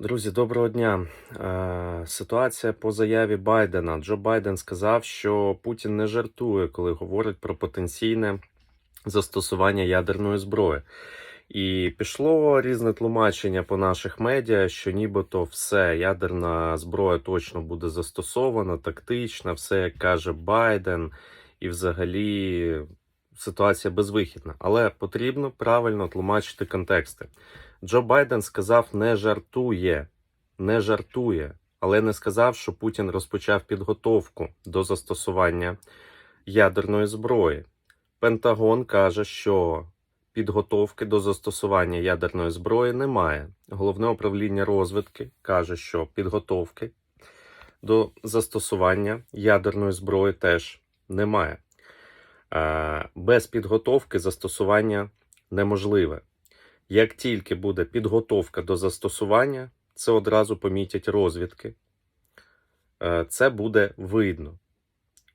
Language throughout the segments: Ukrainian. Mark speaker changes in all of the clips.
Speaker 1: Друзі, доброго дня. Е, Ситуація по заяві Байдена. Джо Байден сказав, що Путін не жартує, коли говорить про потенційне застосування ядерної зброї. І пішло різне тлумачення по наших медіа, що нібито все, ядерна зброя точно буде застосована, тактична, все як каже Байден, і взагалі ситуація безвихідна. Але потрібно правильно тлумачити контексти. Джо Байден сказав не жартує, не жартує, але не сказав, що Путін розпочав підготовку до застосування ядерної зброї. Пентагон каже, що підготовки до застосування ядерної зброї немає. Головне управління розвідки каже, що підготовки до застосування ядерної зброї теж немає. Е, Без підготовки застосування неможливе. Як тільки буде підготовка до застосування, це одразу помітять розвідки. Е, Це буде видно,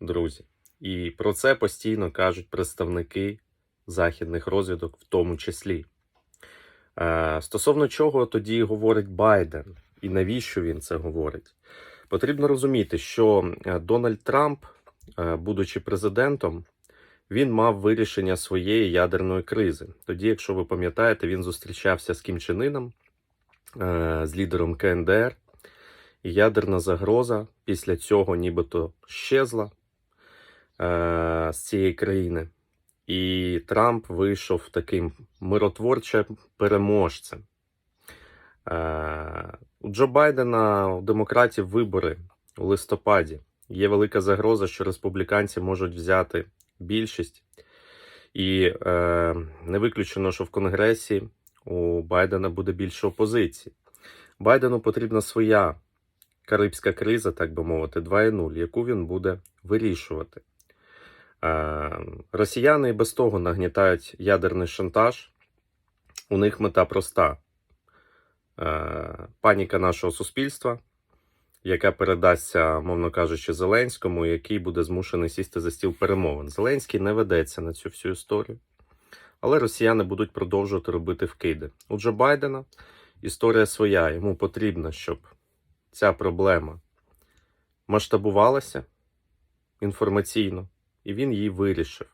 Speaker 1: друзі. І про це постійно кажуть представники західних розвідок, в тому числі. Е, Стосовно чого тоді говорить Байден і навіщо він це говорить? Потрібно розуміти, що е, Дональд Трамп, будучи президентом, він мав вирішення своєї ядерної кризи. Тоді, якщо ви пам'ятаєте, він зустрічався з Кім Чен Іном, е, з лідером КНДР, і ядерна загроза після цього нібито щезла е, з цієї країни. І Трамп вийшов таким миротворчим переможцем. Е, У Джо Байдена у демократів вибори у листопаді. Є велика загроза, що республіканці можуть взяти більшість. І е, не виключено, що в Конгресі у Байдена буде більше опозиції. Байдену потрібна своя карибська криза, так би мовити, 2.0, яку він буде вирішувати. Е, росіяни і без того нагнітають ядерний шантаж. У них мета проста: е, паніка нашого суспільства, яка передасться, мовно кажучи, Зеленському, який буде змушений сісти за стіл перемовин. Зеленський не ведеться на цю всю історію, але росіяни будуть продовжувати робити вкиди. У Джо Байдена історія своя. Йому потрібно, щоб ця проблема масштабувалася інформаційно, і він її вирішив.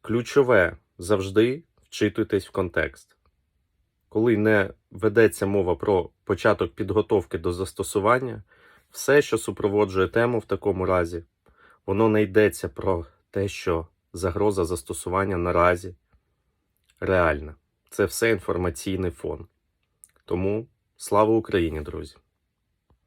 Speaker 1: Ключове завжди вчитуйтесь в контекст. Коли не ведеться мова про початок підготовки до застосування, все, що супроводжує тему в такому разі, воно не йдеться про те, що загроза застосування наразі реальна. Це все інформаційний фон. Тому слава Україні, друзі!